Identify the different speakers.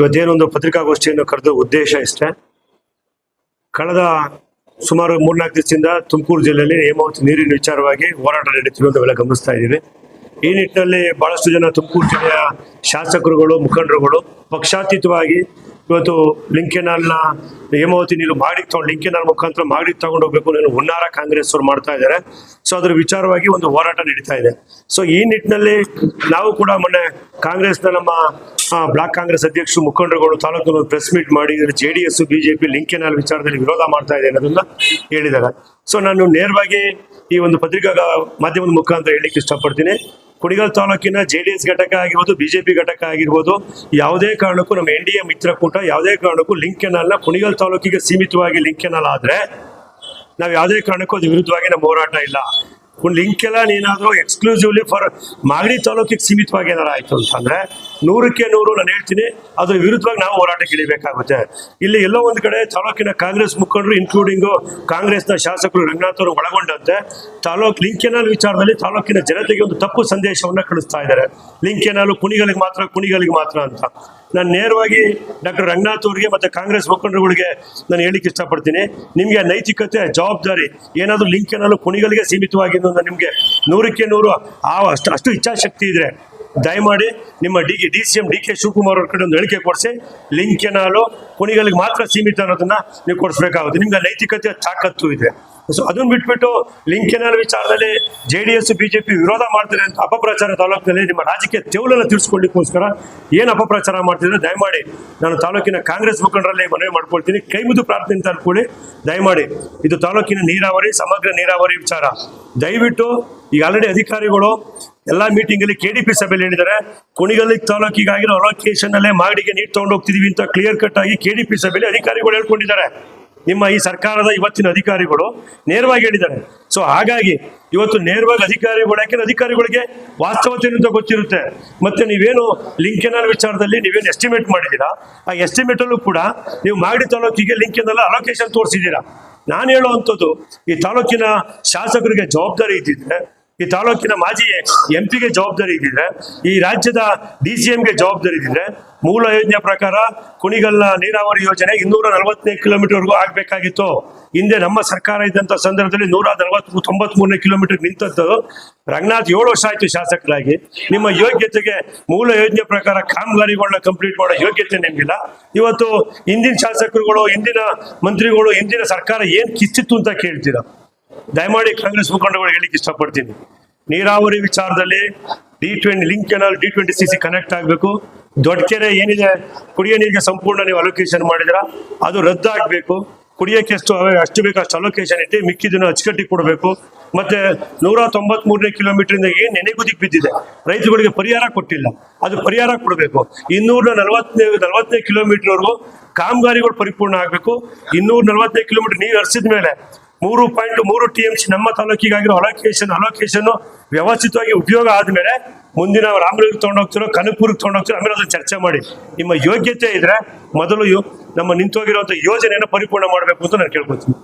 Speaker 1: ಇವತ್ತೇನೊಂದು ಪತ್ರಿಕಾಗೋಷ್ಠಿಯನ್ನು ಕರೆದ ಉದ್ದೇಶ ಇಷ್ಟೇ. ಕಳೆದ ಸುಮಾರು ಮೂರ್ನಾಲ್ಕು ದಿವಸದಿಂದ ತುಮಕೂರು ಜಿಲ್ಲೆಯಲ್ಲಿ ಹೇಮಾವತಿ ನೀರಿನ ವಿಚಾರವಾಗಿ ಹೋರಾಟ ನಡೆಯುತ್ತಿರುವಂಥವೆಲ್ಲ ಗಮನಿಸ್ತಾ ಇದ್ದೀವಿ. ಈ ನಿಟ್ಟಿನಲ್ಲಿ ಬಹಳಷ್ಟು ಜನ ತುಮಕೂರು ಜಿಲ್ಲೆಯ ಶಾಸಕರುಗಳು, ಮುಖಂಡರುಗಳು ಪಕ್ಷಾತೀತವಾಗಿ ಇವತ್ತು ಲಿಂಕೆನಾಲ್ನ ಹೇಮಾವತಿ ನೀರು ಮಾಡಿ ತಗೊಂಡು ಲಿಂಕೆನಾಲ್ ಮುಖಾಂತರ ಮಾಡಿ ತಗೊಂಡು ಹೋಗ್ಬೇಕು ನಾನು ಹುನ್ನಾರ ಕಾಂಗ್ರೆಸ್ ಅವರು ಮಾಡ್ತಾ ಇದ್ದಾರೆ. ಸೊ ಅದ್ರ ವಿಚಾರವಾಗಿ ಒಂದು ಹೋರಾಟ ನಡೀತಾ ಇದೆ. ಸೊ ಈ ನಿಟ್ಟಿನಲ್ಲಿ ನಾವು ಕೂಡ ಮೊನ್ನೆ ಕಾಂಗ್ರೆಸ್ನ ನಮ್ಮ ಬ್ಲಾಕ್ ಕಾಂಗ್ರೆಸ್ ಅಧ್ಯಕ್ಷರು ಮುಖಂಡರುಗಳು ತಾಲೂಕಿನ ಪ್ರೆಸ್ ಮೀಟ್ ಮಾಡಿ J D S BJP link canal ವಿಚಾರದಲ್ಲಿ ವಿರೋಧ ಮಾಡ್ತಾ ಇದೆ ಅನ್ನೋದನ್ನ ಹೇಳಿದ್ದಾರೆ. ಸೊ ನಾನು ನೇರವಾಗಿ ಈ ಒಂದು ಪತ್ರಿಕಾ ಮಾಧ್ಯಮದ ಮುಖಾಂತರ ಹೇಳಲಿಕ್ಕೆ ಇಷ್ಟಪಡ್ತೀನಿ. ಕುಣಿಗಲ್ ತಾಲೂಕಿನ ಜೆ ಡಿ ಎಸ್ ಘಟಕ ಆಗಿರ್ಬೋದು ಬಿಜೆಪಿ ಘಟಕ ಆಗಿರ್ಬೋದು, ಯಾವುದೇ ಕಾರಣಕ್ಕೂ ನಮ್ಮ ಎನ್ ಡಿ ಎ ಮಿತ್ರಕೂಟ ಯಾವುದೇ ಕಾರಣಕ್ಕೂ ಲಿಂಕ್ ಕೆನಾಲ್ನ ಕುಣಿಗಲ್ ತಾಲೂಕಿಗೆ ಸೀಮಿತವಾಗಿ ಲಿಂಕ್ ಕೆನಾಲ್ ಆದ್ರೆ ನಾವು ಯಾವುದೇ ಕಾರಣಕ್ಕೂ ಅದು ವಿರುದ್ಧವಾಗಿ ನಮ್ಮ ಹೋರಾಟ ಇಲ್ಲ. ಲಿಂಕ್ ಎಲ್ಲ ಏನಾದರೂ ಎಕ್ಸ್ಕ್ಲೂಸಿವ್ಲಿ ಫಾರ್ ಮಾಗಡಿ ತಾಲೂಕಿಗೆ ಸೀಮಿತವಾಗಿ ಏನಾರು ಆಯಿತು ಅಂತಂದ್ರೆ ನೂರಕ್ಕೆ ನೂರು ನಾನು ಹೇಳ್ತೀನಿ. ಅದರ ವಿರುದ್ಧವಾಗಿ ನಾವು ಹೋರಾಟಕ್ಕೆ ಇಳಿಬೇಕಾಗುತ್ತೆ. ಇಲ್ಲಿ ಎಲ್ಲೋ ಒಂದು ಕಡೆ ತಾಲೂಕಿನ ಕಾಂಗ್ರೆಸ್ ಮುಖಂಡರು ಇನ್ಕ್ಲೂಡಿಂಗು ಕಾಂಗ್ರೆಸ್ನ ಶಾಸಕರು ರಂಗನಾಥ್ ಅವರು ಒಳಗೊಂಡಂತೆ, ತಾಲೂಕ್ ಲಿಂಕೆನಾಲ್ ವಿಚಾರದಲ್ಲಿ ತಾಲೂಕಿನ ಜನತೆಗೆ ಒಂದು ತಪ್ಪು ಸಂದೇಶವನ್ನು ಕಳಿಸ್ತಾ ಇದ್ದಾರೆ. ಲಿಂಕ್ ಕೆನಾಲು ಕುಣಿಗಳಿಗೆ ಮಾತ್ರ ಕುಣಿಗಳಿಗೆ ಮಾತ್ರ ಅಂತ. ನಾನು ನೇರವಾಗಿ ಡಾಕ್ಟರ್ ರಂಗನಾಥ್ ಅವರಿಗೆ ಮತ್ತೆ ಕಾಂಗ್ರೆಸ್ ಮುಖಂಡರುಗಳಿಗೆ ನಾನು ಹೇಳಿಕ್ಕೆ ಇಷ್ಟಪಡ್ತೀನಿ. ನಿಮಗೆ ನೈತಿಕತೆ, ಜವಾಬ್ದಾರಿ, ಏನಾದರೂ ಲಿಂಕ್ ಕುಣಿಗಳಿಗೆ ಸೀಮಿತವಾಗಿದ್ದು ನಿಮಗೆ ನೂರಕ್ಕೆ ನೂರು ಆ ಅಷ್ಟು ಅಷ್ಟು ಇಚ್ಛಾಶಕ್ತಿ ಇದ್ರೆ ದಯಮಾಡಿ ನಿಮ್ಮ D K, D C M, D K Shivakumar ಅವ್ರ ಕಡೆ ಒಂದು ಹೇಳಿಕೆ ಕೊಡಿಸಿ. ಲಿಂಕ್ ಕೆನಾಲು ಕುಣಿಗಳಿಗೆ ಮಾತ್ರ ಸೀಮಿತ ಅನ್ನೋದನ್ನ ನೀವು ಕೊಡಿಸ್ಬೇಕಾಗುತ್ತೆ. ನಿಮ್ಗೆ ನೈತಿಕತೆ ತಾಕತ್ತು ಇದೆ. ಸೊ ಅದನ್ನ ಬಿಟ್ಬಿಟ್ಟು ಲಿಂಕ್ ಕೆನಾಲ್ ವಿಚಾರದಲ್ಲಿ ಜೆ ಡಿ ಎಸ್ ಬಿಜೆಪಿ ವಿರೋಧ ಮಾಡ್ತಾರೆ ಅಂತ ಅಪಪ್ರಚಾರ ತಾಲೂಕಿನಲ್ಲಿ ನಿಮ್ಮ ರಾಜಕೀಯ ತೆವಲನ್ನು ತಿಳಿಸ್ಕೊಳ್ಳಿಕ್ಕೋಸ್ಕರ ಏನು ಅಪಪ್ರಚಾರ ಮಾಡ್ತಿದ್ರೆ ದಯಮಾಡಿ ನಾನು ತಾಲೂಕಿನ ಕಾಂಗ್ರೆಸ್ ಮುಖಂಡರಲ್ಲಿ ಮನವಿ ಮಾಡ್ಕೊಳ್ತೀನಿ. ಕೈ ಪ್ರಾರ್ಥನೆ ಅಂತ ಅನ್ಕೊಳ್ಳಿ ದಯಮಾಡಿ ಇದು ತಾಲೂಕಿನ ನೀರಾವರಿ, ಸಮಗ್ರ ನೀರಾವರಿ ವಿಚಾರ. ದಯವಿಟ್ಟು ಈಗ ಆಲ್ರೆಡಿ ಅಧಿಕಾರಿಗಳು ಎಲ್ಲಾ ಮೀಟಿಂಗ್ ಅಲ್ಲಿ ಕೆಡಿಪಿ ಸಭೆಯಲ್ಲಿ ಹೇಳಿದ್ದಾರೆ. ಕುಣಿಗಲ್ಲಿ ತಾಲೂಕಿಗಾಗಿರೋ ಅಲೋಕೇಶನ್ ಅಲ್ಲೇ ಮಾಡಿಗೆ ನೀರು ತಗೊಂಡು ಹೋಗ್ತಿದೀವಿ ಅಂತ ಕ್ಲಿಯರ್ ಕಟ್ ಆಗಿ ಕೆಡಿಪಿ ಸಭೆಯಲ್ಲಿ ಅಧಿಕಾರಿಗಳು ಹೇಳ್ಕೊಂಡಿದ್ದಾರೆ. ನಿಮ್ಮ ಈ ಸರ್ಕಾರದ ಇವತ್ತಿನ ಅಧಿಕಾರಿಗಳು ನೇರವಾಗಿ ಹೇಳಿದ್ದಾರೆ. ಸೊ ಹಾಗಾಗಿ ಇವತ್ತು ನೇರವಾಗಿ ಅಧಿಕಾರಿಗಳು, ಯಾಕೆಂದ್ರೆ ಅಧಿಕಾರಿಗಳಿಗೆ ವಾಸ್ತವತೆ ಅಂತ ಗೊತ್ತಿರುತ್ತೆ. ಮತ್ತೆ ನೀವೇನು ಲಿಂಕೆನಲ್ ವಿಚಾರದಲ್ಲಿ ನೀವೇನು ಎಸ್ಟಿಮೇಟ್ ಮಾಡಿದ್ದೀರಾ? ಆ ಎಸ್ಟಿಮೇಟ್ ಅಲ್ಲೂ ಕೂಡ ನೀವು ಮಾಗಡಿ ತಾಲೂಕಿಗೆ ಲಿಂಕ್ ಲಿಂಕೆನಲ್ಲ ಅಲೋಕೇಶನ್ ತೋರಿಸಿದ್ದೀರಾ? ನಾನು ಹೇಳುವಂಥದ್ದು ಈ ತಾಲೂಕಿನ ಶಾಸಕರಿಗೆ ಜವಾಬ್ದಾರಿ ಇದ್ದಿದ್ರೆ ಈ ತಾಲೂಕಿನ ಮಾಜಿ ಎಂ ಪಿಗೆ ಜವಾಬ್ದಾರಿ ಇದ್ದಿದ್ರೆ, ಈ ರಾಜ್ಯದ ಡಿ ಸಿ ಎಂಗೆ ಜವಾಬ್ದಾರಿ ಇದ್ದಿದ್ರೆ, ಮೂಲ ಯೋಜನೆ ಪ್ರಕಾರ ಕುಣಿಗಲ್ಲ ನೀರಾವರಿ ಯೋಜನೆ ಇನ್ನೂರ ನಲವತ್ತನೇ ಕಿಲೋಮೀಟರ್ಗೂ ಆಗ್ಬೇಕಾಗಿತ್ತು. ಹಿಂದೆ ನಮ್ಮ ಸರ್ಕಾರ ಇದ್ದಂತ ಸಂದರ್ಭದಲ್ಲಿ ನೂರ ನಲವತ್ತು ತೊಂಬತ್ ಮೂರನೇ ಕಿಲೋಮೀಟರ್ ನಿಂತದ್ದು. ರಂಗನಾಥ್ ಏಳು ವರ್ಷ ಆಯ್ತು ಶಾಸಕರಾಗಿ. ನಿಮ್ಮ ಯೋಗ್ಯತೆಗೆ ಮೂಲ ಯೋಜನೆ ಪ್ರಕಾರ ಕಾಮಗಾರಿಗಳನ್ನ ಕಂಪ್ಲೀಟ್ ಮಾಡೋ ಯೋಗ್ಯತೆ ನಿಮ್ಗಿಲ್ಲ. ಇವತ್ತು ಹಿಂದಿನ ಶಾಸಕರುಗಳು, ಹಿಂದಿನ ಮಂತ್ರಿಗಳು, ಹಿಂದಿನ ಸರ್ಕಾರ ಏನ್ ಕಿಚ್ಚಿತ್ತು ಅಂತ ಕೇಳ್ತೀರಾ? ದಯಮಾಡಿ ಕಾಂಗ್ರೆಸ್ ಮುಖಂಡಗಳು ಹೇಳಿಕ್ಕೆ ಇಷ್ಟಪಡ್ತೀನಿ. ನೀರಾವರಿ ವಿಚಾರದಲ್ಲಿ D twenty link canal D twenty C C connect ಆಗಬೇಕು. ದೊಡ್ಡ ಕೆರೆ ಏನಿದೆ? ಕುಡಿಯೋ ನೀರಿಗೆ ಸಂಪೂರ್ಣ ನೀವು ಅಲೋಕೇಶನ್ ಮಾಡಿದ್ರ ಅದು ರದ್ದಾಗಬೇಕು. ಕುಡಿಯೋಕೆ ಎಷ್ಟು ಅಷ್ಟು ಬೇಕು ಅಷ್ಟು ಅಲೋಕೇಶನ್ ಇಟ್ಟು ಮಿಕ್ಕಿದ್ದನ್ನು ಅಚ್ಚುಕಟ್ಟಿ ಕೊಡಬೇಕು. ಮತ್ತೆ ನೂರ ತೊಂಬತ್ ಮೂರನೇ ಕಿಲೋಮೀಟರ್ ಏನ್ ನೆನೆಗುದಿಗೆ ಬಿದ್ದಿದೆ? ರೈತರುಗಳಿಗೆ ಪರಿಹಾರ ಕೊಟ್ಟಿಲ್ಲ. ಅದು ಪರಿಹಾರ ಕೊಡಬೇಕು. ಇನ್ನೂರ ನಲವತ್ತನೇ ನಲವತ್ತನೇ ಕಿಲೋಮೀಟರ್ವರೆಗೂ ಕಾಮಗಾರಿಗಳು ಪರಿಪೂರ್ಣ ಆಗಬೇಕು. ಇನ್ನೂರ ನಲವತ್ತನೇ ಕಿಲೋಮೀಟರ್ ನೀರು ಹರಿಸಿದ ಮೇಲೆ ಮೂರು ಪಾಯಿಂಟ್ ಮೂರು ಟಿ ಎಂ ಸಿ ನಮ್ಮ ತಾಲೂಕಿಗಾಗಿರೋ ಅಲೋಕೇಶನ್ ಅಲೋಕೇಶನ್ ವ್ಯವಸ್ಥಿತವಾಗಿ ಉಪಯೋಗ ಆದ್ಮೇಲೆ ಮುಂದಿನ ರಾಮನಗರ್ ತೊಗೊಂಡೋಗ್ತಿರೋ, ಕನಕಪುರಕ್ಕೆ ತಗೊಂಡೋಗ್ತಿರೋ, ಆಮೇಲೆ ಅದನ್ನ ಚರ್ಚೆ ಮಾಡಿ. ನಿಮ್ಮ ಯೋಗ್ಯತೆ ಇದ್ರೆ ಮೊದಲು ನಮ್ಮ ನಿಂತೋಗಿರುವಂತ ಯೋಜನೆಯನ್ನು ಪರಿಪೂರ್ಣ ಮಾಡಬೇಕು ಅಂತ ನಾನು ಕೇಳ್ಕೊತೀನಿ